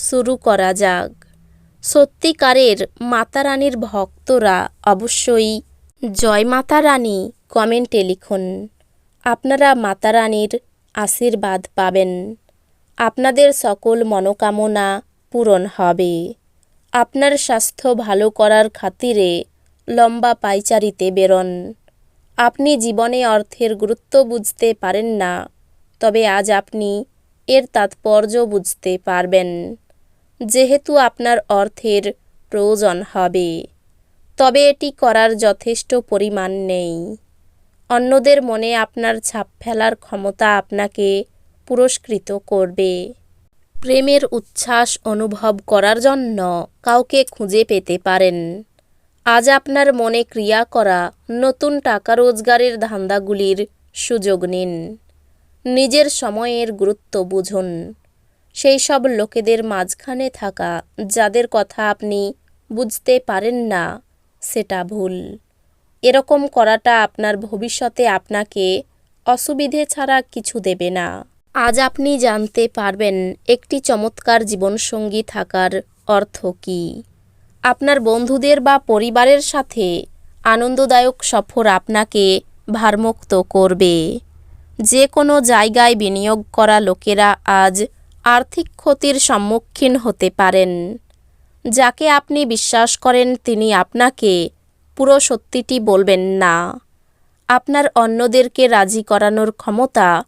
শুরু করা যাক। সত্যিকারের মাতা রানীর ভক্তরা অবশ্যই জয় মাতা রানী কমেন্টে লিখুন। আপনারা মাতা রানীর আশীর্বাদ পাবেন। আপনাদের সকল মনোকামনা পূরণ হবে। আপনার স্বাস্থ্য ভালো করার খাতিরে লম্বা পাইচারিতে বেরোন। আপনি জীবনে অর্থের গুরুত্ব বুঝতে পারেন না, তবে আজ আপনি এর তাৎপর্য বুঝতে পারবেন। যেহেতু আপনার অর্থের প্রয়োজন হবে, তবে এটি করার যথেষ্ট পরিমাণ নেই। অন্যদের মনে আপনার ছাপ ফেলার ক্ষমতা আপনাকে পুরস্কৃত করবে। প্রেমের উচ্ছ্বাস অনুভব করার জন্য কাউকে খুঁজে পেতে পারেন। আজ আপনার মনে ক্রিয়া করা নতুন টাকা রোজগারের ধান্দাগুলির সুযোগ নিন। নিজের সময়ের গুরুত্ব বুঝুন। সেই সব লোকেদের মাঝখানে থাকা, যাদের কথা আপনি বুঝতে পারেন না, সেটা ভুল। এরকম করাটা আপনার ভবিষ্যতে আপনাকে অসুবিধে ছাড়া কিছু দেবে না। আজ আপনি জানতে পারবেন একটি চমৎকার জীবনসঙ্গী থাকার অর্থ কী। আপনার বন্ধুদের বা পরিবারের সাথে আনন্দদায়ক সফর আপনাকে ভারমুক্ত করবে। যে কোনো জায়গায় বিনিয়োগ করা লোকেরা আজ আর্থিক ক্ষতির সম্মুখীন হতে পারেন। যাকে আপনি বিশ্বাস করেন তিনি আপনাকে পুরো সত্যিটি বলবেন না। আপনার অন্যদেরকে রাজি করানোর ক্ষমতা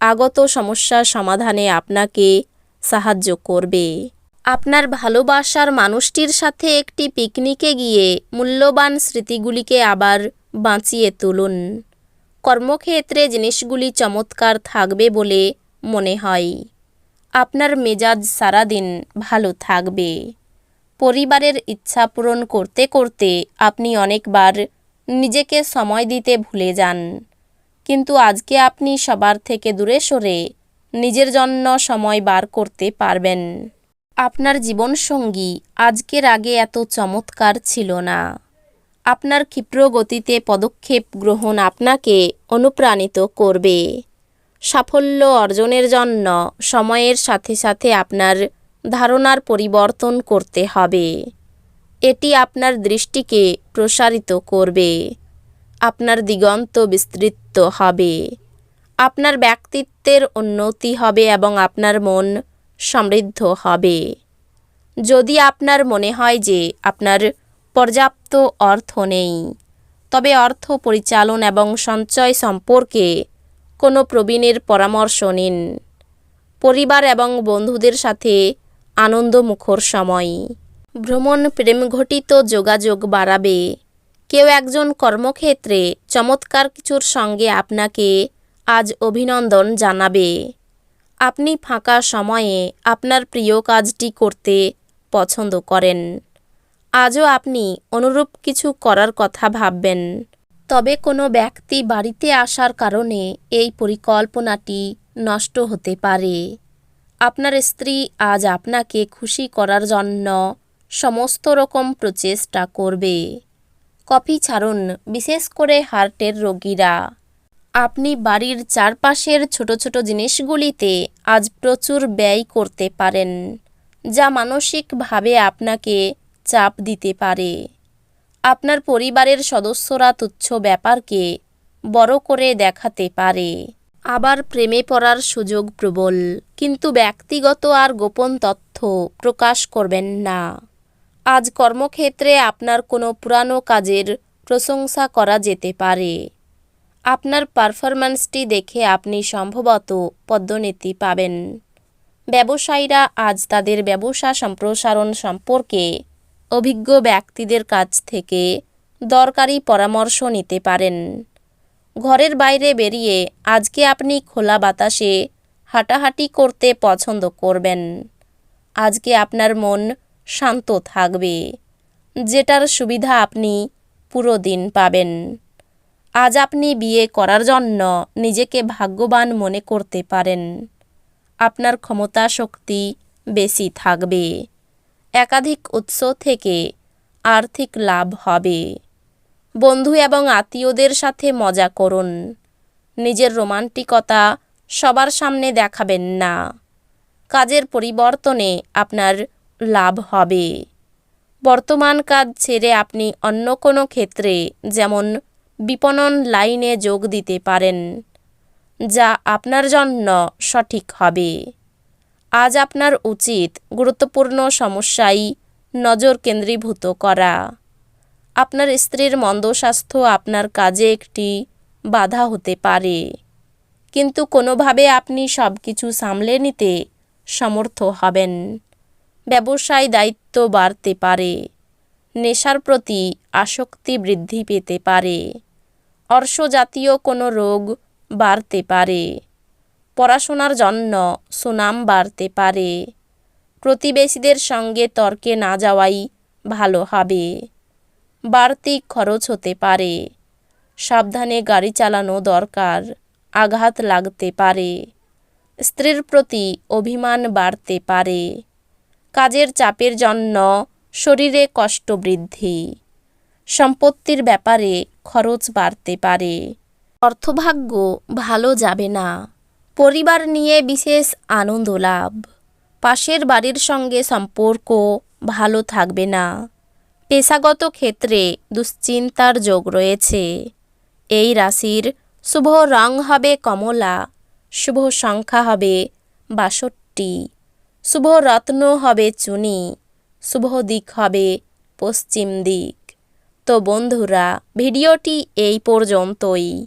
আগত সমস্যা সমাধানে আপনাকে সাহায্য করবে। আপনার ভালোবাসার মানুষটির সাথে একটি পিকনিকে গিয়ে মূল্যবান স্মৃতিগুলিকে আবার বাঁচিয়ে তুলুন। কর্মক্ষেত্রে জিনিসগুলি চমৎকার থাকবে বলে মনে হয়। আপনার মেজাজ সারাদিন ভালো থাকবে। পরিবারের ইচ্ছা পূরণ করতে করতে আপনি অনেকবার নিজেকে সময় দিতে ভুলে যান। কিন্তু আজকে আপনি সবার থেকে দূরে সরে নিজের জন্য সময় বার করতে পারবেন। আপনার জীবনসঙ্গী আজকের আগে এত চমৎকার ছিল না। আপনার ক্ষিপ্র গতিতে পদক্ষেপ গ্রহণ আপনাকে অনুপ্রাণিত করবে। সাফল্য অর্জনের জন্য সময়ের সাথে সাথে আপনার ধারণার পরিবর্তন করতে হবে। এটি আপনার দৃষ্টিকে প্রসারিত করবে। আপনার দিগন্ত বিস্তৃত হবে। আপনার ব্যক্তিত্বের উন্নতি হবে এবং আপনার মন সমৃদ্ধ হবে। যদি আপনার মনে হয় যে আপনার পর্যাপ্ত অর্থ নেই, তবে অর্থ পরিচালন এবং সঞ্চয় সম্পর্কে কোনো প্রবীণের পরামর্শ নিন। পরিবার এবং বন্ধুদের সাথে আনন্দমুখর সময়। ভ্রমণ প্রেমঘটিত যোগাযোগ বাড়াবে। কেউ একজন কর্মক্ষেত্রে চমৎকার কিছুর সঙ্গে আপনাকে আজ অভিনন্দন জানাবে। আপনি ফাঁকা সময়ে আপনার প্রিয় কাজটি করতে পছন্দ করেন। আজও আপনি অনুরূপ কিছু করার কথা ভাববেন। তবে কোনো ব্যক্তি বাড়িতে আসার কারণে এই পরিকল্পনাটি নষ্ট হতে পারে। আপনার স্ত্রী আজ আপনাকে খুশি করার জন্য সমস্ত রকম প্রচেষ্টা করবে। কফি ছাড়ুন, বিশেষ করে হার্টের রোগীরা। আপনি বাড়ির চারপাশের ছোট ছোট জিনিসগুলিতে আজ প্রচুর ব্যয় করতে পারেন, যা মানসিকভাবে আপনাকে চাপ দিতে পারে। আপনার পরিবারের সদস্যরা তুচ্ছ ব্যাপারকে বড় করে দেখাতে পারে। আবার প্রেমে পড়ার সুযোগ প্রবল, কিন্তু ব্যক্তিগত আর গোপন তথ্য প্রকাশ করবেন না। আজ কর্মক্ষেত্রে আপনার কোনো পুরানো কাজের প্রশংসা করা যেতে পারে। আপনার পারফরম্যান্সটি দেখে আপনি সম্ভবত পদ্মনীতি পাবেন। ব্যবসায়ীরা আজ তাদের ব্যবসা সম্প্রসারণ সম্পর্কে অভিজ্ঞ ব্যক্তিদের কাছ থেকে দরকারি পরামর্শ নিতে পারেন। ঘরের বাইরে বেরিয়ে আজকে আপনি খোলা বাতাসে হাঁটাহাঁটি করতে পছন্দ করবেন। আজকে আপনার মন শান্ত থাকবে। যেটার সুবিধা আপনি পুরো দিন পাবেন। আজ আপনি বিয়ে করার জন্য নিজেকে ভাগ্যবান মনে করতে পারেন। আপনার ক্ষমতা শক্তি বেশি থাকবে। একাধিক উৎস থেকে আর্থিক লাভ হবে। বন্ধু এবং আত্মীয়দের সাথে মজা করুন। নিজের রোমান্টিকতা সবার সামনে দেখাবেন না। কাজের পরিবর্তনে আপনার লাভ হবে। বর্তমান কাজ ছেড়ে আপনি অন্য কোনো ক্ষেত্রে যেমন বিপণন লাইনে যোগ দিতে পারেন, যা আপনার জন্য সঠিক হবে। আজ আপনার উচিত গুরুত্বপূর্ণ সমস্যাই নজর কেন্দ্রীভূত করা। আপনার স্ত্রীর মন্দ স্বাস্থ্য আপনার কাজে একটি বাধা হতে পারে। কিন্তু কোনোভাবে আপনি সব কিছু সামলে নিতে সমর্থ হবেন। ব্যবসায় দায়িত্ব বাড়তে পারে। নেশার প্রতি আসক্তি বৃদ্ধি পেতে পারে। অর্শজাতীয় কোনো রোগ বাড়তে পারে। পড়াশোনার জন্য সুনাম বাড়তে পারে। প্রতিবেশীদের সঙ্গে তর্কে না যাওয়াই ভালো হবে। বাড়তি খরচ হতে পারে। সাবধানে গাড়ি চালানো দরকার, আঘাত লাগতে পারে। স্ত্রীর প্রতি অভিমান বাড়তে পারে। কাজের চাপের জন্য শরীরে কষ্ট বৃদ্ধি। সম্পত্তির ব্যাপারে খরচ বাড়তে পারে। অর্থভাগ্য ভালো যাবে না। পরিবার নিয়ে বিশেষ আনন্দ লাভ। পাশের বাড়ির সঙ্গে সম্পর্ক ভালো থাকবে না। পেশাগত ক্ষেত্রে দুশ্চিন্তার যোগ রয়েছে। এই রাশির শুভ রং হবে কমলা, শুভ সংখ্যা হবে বাষট্টি, শুভ রত্ন হবে চুনি, শুভ দিক হবে পশ্চিম দিক। তো বন্ধুরা, ভিডিওটি এই পর্যন্তই।